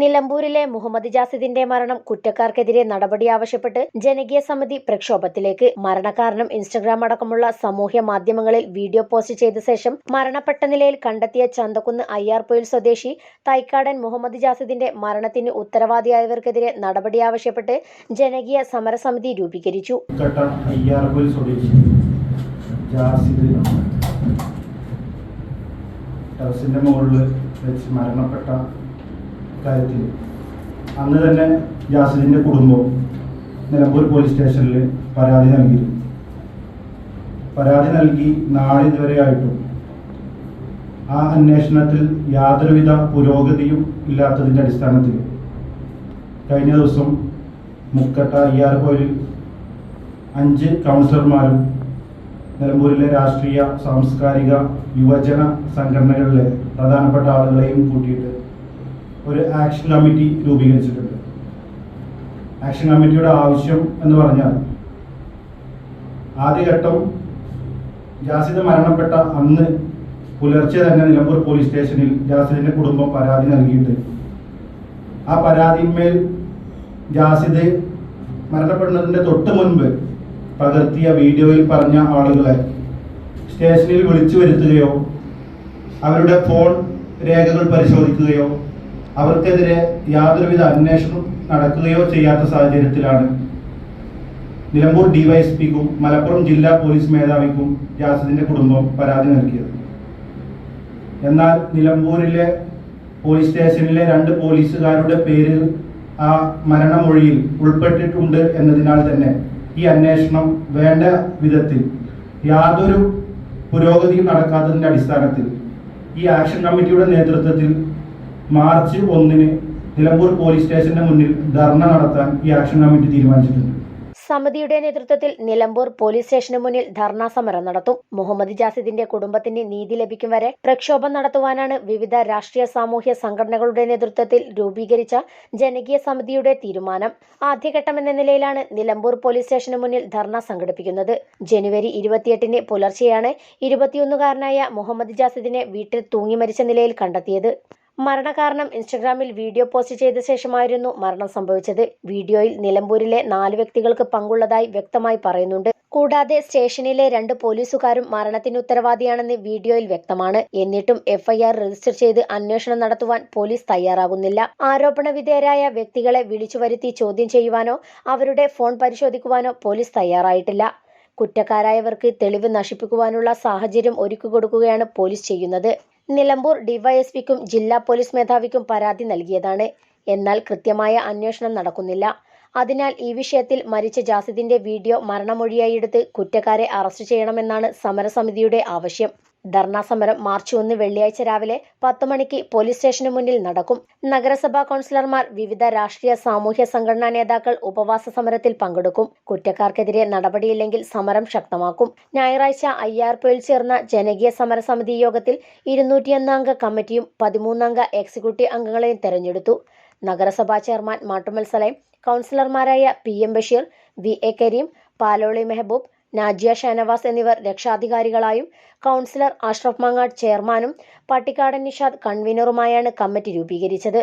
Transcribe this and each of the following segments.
നിലമ്പൂരിലെ മുഹമ്മദ് ജാസിദിന്റെ മരണം കുറ്റക്കാർക്കെതിരെ നടപടി ആവശ്യപ്പെട്ട് ജനകീയ സമിതി പ്രക്ഷോഭത്തിലേക്ക്. മരണകാരണം ഇൻസ്റ്റഗ്രാം അടക്കമുള്ള സാമൂഹ്യ മാധ്യമങ്ങളിൽ വീഡിയോ പോസ്റ്റ് ചെയ്ത ശേഷം മരണപ്പെട്ട നിലയിൽ കണ്ടെത്തിയ ചന്തക്കുന്ന് അയ്യാർപൊയിൽ സ്വദേശി തൈക്കാടൻ മുഹമ്മദ് ജാസിദിന്റെ മരണത്തിന് ഉത്തരവാദിയായവർക്കെതിരെ നടപടി ആവശ്യപ്പെട്ട് ജനകീയ സമരസമിതി രൂപീകരിച്ചു. ടെറസിന്റെ മുകളിൽ വെച്ച് മരണപ്പെട്ട കാര്യത്തിൽ. അന്ന് തന്നെ ജാസിദിന്റെ കുടുംബം നിലമ്പൂർ പോലീസ് സ്റ്റേഷനിൽ പരാതി നൽകിയിരുന്നു. പരാതി നൽകി നാളിതുവരെയായിട്ടും ആ അന്വേഷണത്തിൽ യാതൊരുവിധ പുരോഗതിയും ഇല്ലാത്തതിന്റെ അടിസ്ഥാനത്തിൽ കഴിഞ്ഞ ദിവസം മുക്കട്ട അയ്യാർപൊയിൽ അഞ്ച് കൗൺസിലർമാരും നിലമ്പൂരിലെ രാഷ്ട്രീയ സാംസ്കാരിക യുവജന സംഘടനകളിലെ പ്രധാനപ്പെട്ട ആളുകളെയും കൂട്ടിയിട്ട് ഒരു ആക്ഷൻ കമ്മിറ്റി രൂപീകരിച്ചിട്ടുണ്ട്. ആക്ഷൻ കമ്മിറ്റിയുടെ ആവശ്യം എന്ന് പറഞ്ഞാൽ ആദ്യഘട്ടം ജാസിദ് മരണപ്പെട്ട അന്ന് പുലർച്ചെ തന്നെ നിലമ്പൂർ പോലീസ് സ്റ്റേഷനിൽ ജാസിദിന്റെ കുടുംബം പരാതി നൽകിയിട്ട് ആ പരാതിന്മേൽ ജാസിദ് മരണപ്പെടുന്നതിന്റെ തൊട്ട് മുൻപ് പകർത്തിയ വീഡിയോയിൽ പറഞ്ഞ ആളുകളെ സ്റ്റേഷനിൽ വിളിച്ചു വരുത്തുകയോ അവരുടെ ഫോൺ രേഖകൾ പരിശോധിക്കുകയോ അവർക്കെതിരെ യാതൊരുവിധ അന്വേഷണം നടക്കുകയോ ചെയ്യാത്ത സാഹചര്യത്തിലാണ് നിലമ്പൂർ ഡിവൈഎസ്പിക്കും മലപ്പുറം ജില്ലാ പോലീസ് മേധാവിക്കും ജാസിദിന്റെ കുടുംബം പരാതി നൽകിയത്. എന്നാൽ നിലമ്പൂരിലെ പോലീസ് സ്റ്റേഷനിലെ രണ്ട് പോലീസുകാരുടെ പേര് ആ മരണമൊഴിയിൽ ഉൾപ്പെട്ടിട്ടുണ്ട് എന്നതിനാൽ തന്നെ ഈ അന്വേഷണം വേണ്ട വിധത്തിൽ യാതൊരു പുരോഗതിയും നടക്കാത്തതിന്റെ അടിസ്ഥാനത്തിൽ ഈ ആക്ഷൻ കമ്മിറ്റിയുടെ നേതൃത്വത്തിൽ മാർച്ച് ഒന്നിന് നിലമ്പൂർ പോലീസ് സ്റ്റേഷന്റെ മുന്നിൽ ധർണ നടത്താൻ ഈ ആക്ഷൻ കമ്മിറ്റി തീരുമാനിച്ചിട്ടുണ്ട്. സമിതിയുടെ നേതൃത്വത്തിൽ നിലമ്പൂർ പോലീസ് സ്റ്റേഷന് മുന്നിൽ ധർണാ സമരം നടത്തും. മുഹമ്മദ് ജാസിദിന്റെ കുടുംബത്തിന് നീതി ലഭിക്കും വരെ പ്രക്ഷോഭം നടത്തുവാനാണ് വിവിധ രാഷ്ട്രീയ സാമൂഹ്യ സംഘടനകളുടെ നേതൃത്വത്തിൽ രൂപീകരിച്ച ജനകീയ സമിതിയുടെ തീരുമാനം. ആദ്യഘട്ടം എന്ന നിലയിലാണ് നിലമ്പൂർ പോലീസ് സ്റ്റേഷന് മുന്നിൽ ധർണ സംഘടിപ്പിക്കുന്നത്. ജനുവരി ഇരുപത്തിയെട്ടിന് പുലർച്ചെയാണ് ഇരുപത്തിയൊന്നുകാരനായ മുഹമ്മദ് ജാസിദിനെ വീട്ടിൽ തൂങ്ങി മരിച്ച നിലയിൽ കണ്ടെത്തിയത്. മരണകാരണം ഇൻസ്റ്റഗ്രാമിൽ വീഡിയോ പോസ്റ്റ് ചെയ്ത ശേഷമായിരുന്നു മരണം സംഭവിച്ചത്. വീഡിയോയിൽ നിലമ്പൂരിലെ നാല് വ്യക്തികൾക്ക് പങ്കുള്ളതായി വ്യക്തമായി പറയുന്നുണ്ട്. കൂടാതെ സ്റ്റേഷനിലെ രണ്ട് പോലീസുകാരും മരണത്തിന് ഉത്തരവാദിയാണെന്ന് വീഡിയോയിൽ വ്യക്തമാണ്. എന്നിട്ടും എഫ്ഐആർ രജിസ്റ്റർ ചെയ്ത് അന്വേഷണം നടത്തുവാൻ പോലീസ് തയ്യാറാകുന്നില്ല. ആരോപണ വിധേയരായ വ്യക്തികളെ വിളിച്ചു വരുത്തി ചോദ്യം ചെയ്യുവാനോ അവരുടെ ഫോൺ പരിശോധിക്കുവാനോ പോലീസ് തയ്യാറായിട്ടില്ല. കുറ്റക്കാരായവർക്ക് തെളിവ് നശിപ്പിക്കുവാനുള്ള സാഹചര്യം ഒരുക്കി കൊടുക്കുകയാണ് പോലീസ് ചെയ്യുന്നത്. നിലമ്പൂർ ഡിവൈഎസ്പിക്കും ജില്ലാ പോലീസ് മേധാവിക്കും പരാതി നൽകിയതാണ്. എന്നാൽ കൃത്യമായ അന്വേഷണം നടക്കുന്നില്ല. അതിനാൽ ഈ വിഷയത്തിൽ മരിച്ച ജാസിദിന്റെ വീഡിയോ മരണമൊഴിയായി എടുത്ത് കുറ്റക്കാരെ അറസ്റ്റ് ചെയ്യണമെന്നാണ് സമരസമിതിയുടെ ആവശ്യം. ധർണാ സമരം മാർച്ച് ഒന്ന് വെള്ളിയാഴ്ച രാവിലെ പത്ത് മണിക്ക് പോലീസ് സ്റ്റേഷന് മുന്നിൽ നടക്കും. നഗരസഭാ കൌൺസിലർമാർ വിവിധ രാഷ്ട്രീയ സാമൂഹ്യ സംഘടനാ നേതാക്കൾ ഉപവാസ സമരത്തിൽ പങ്കെടുക്കും. കുറ്റക്കാർക്കെതിരെ നടപടിയില്ലെങ്കിൽ സമരം ശക്തമാക്കും. ഞായറാഴ്ച അയ്യാർപ്പയിൽ ചേർന്ന ജനകീയ സമരസമിതി യോഗത്തിൽ ഇരുന്നൂറ്റിയൊന്നംഗ കമ്മിറ്റിയും പതിമൂന്നംഗ എക്സിക്യൂട്ടീവ് അംഗങ്ങളെയും തെരഞ്ഞെടുത്തു. നഗരസഭാ ചെയർമാൻ മാട്ടുമൽ സലൈം കൗൺസിലർമാരായ P M Basheer V A Kareem Paloli Mehboob Najiya Shanavas എന്നിവർ രക്ഷാധികാരികളായും കൗൺസിലർ അഷ്റഫ് മങ്ങാട് ചെയർമാനും പട്ടിക്കാടൻ നിഷാദ് കൺവീനറുമായാണ് കമ്മിറ്റി രൂപീകരിച്ചത്.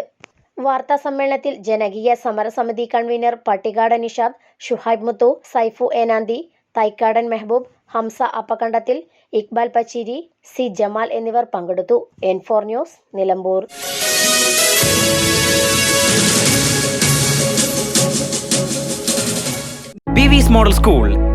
വാർത്താ സമ്മേളനത്തിൽ ജനകീയ സമരസമിതി കൺവീനർ പട്ടികാടൻ നിഷാദ് ഷുഹൈബ് മുത്തു സൈഫു ഏനാന്തി തൈക്കാടൻ മെഹബൂബ് ഹംസ അപ്പക്കണ്ടത്തിൽ ഇക്ബാൽ പച്ചീരി സി ജമാൽ എന്നിവർ പങ്കെടുത്തു. N four news Nilambur. Model School